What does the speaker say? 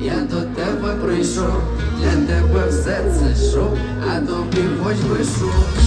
я до тебе прийшов, для тебе все це шоу, а тобі хоч би шоу